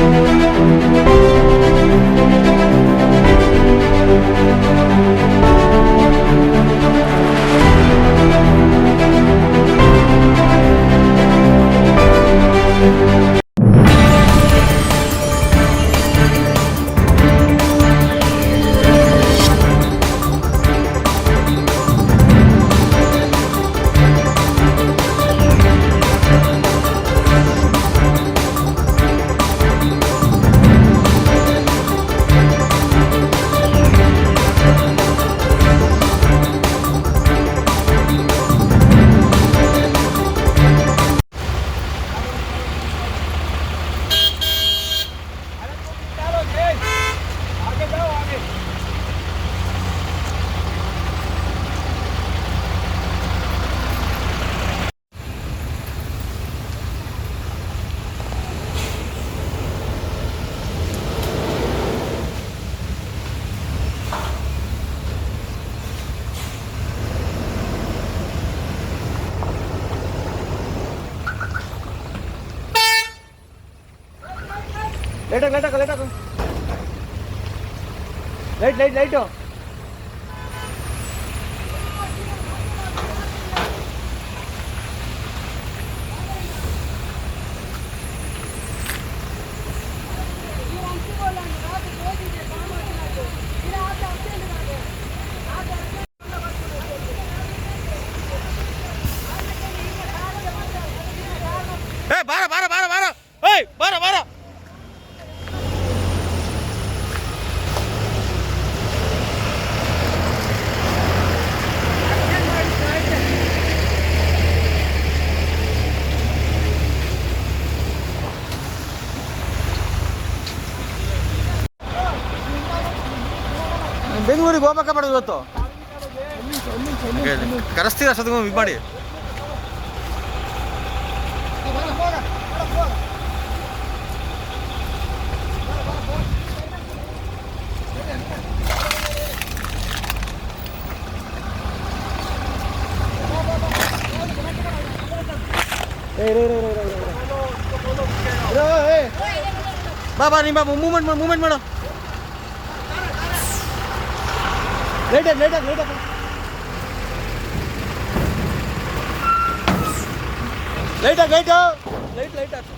Light light ಹಾಕು light ಹಾಕು light light ಬೆಂಗಳೂರಿಗೆ ಹೋಗ್ಬೇಕಾ ಬೇಡ ಇವತ್ತು? ಕರೆಸ್ತೀರ ಅಷ್ಟೊತ್ತಿಗೆ ಇದು ಮಾಡಿ. ಬಾ ಬಾ, ನಿಮ್ಮ ಮೂವ್ಮೆಂಟ್ ಮಾಡು, ಮೂಮೆಂಟ್ ಮಾಡು. Light light light light light light light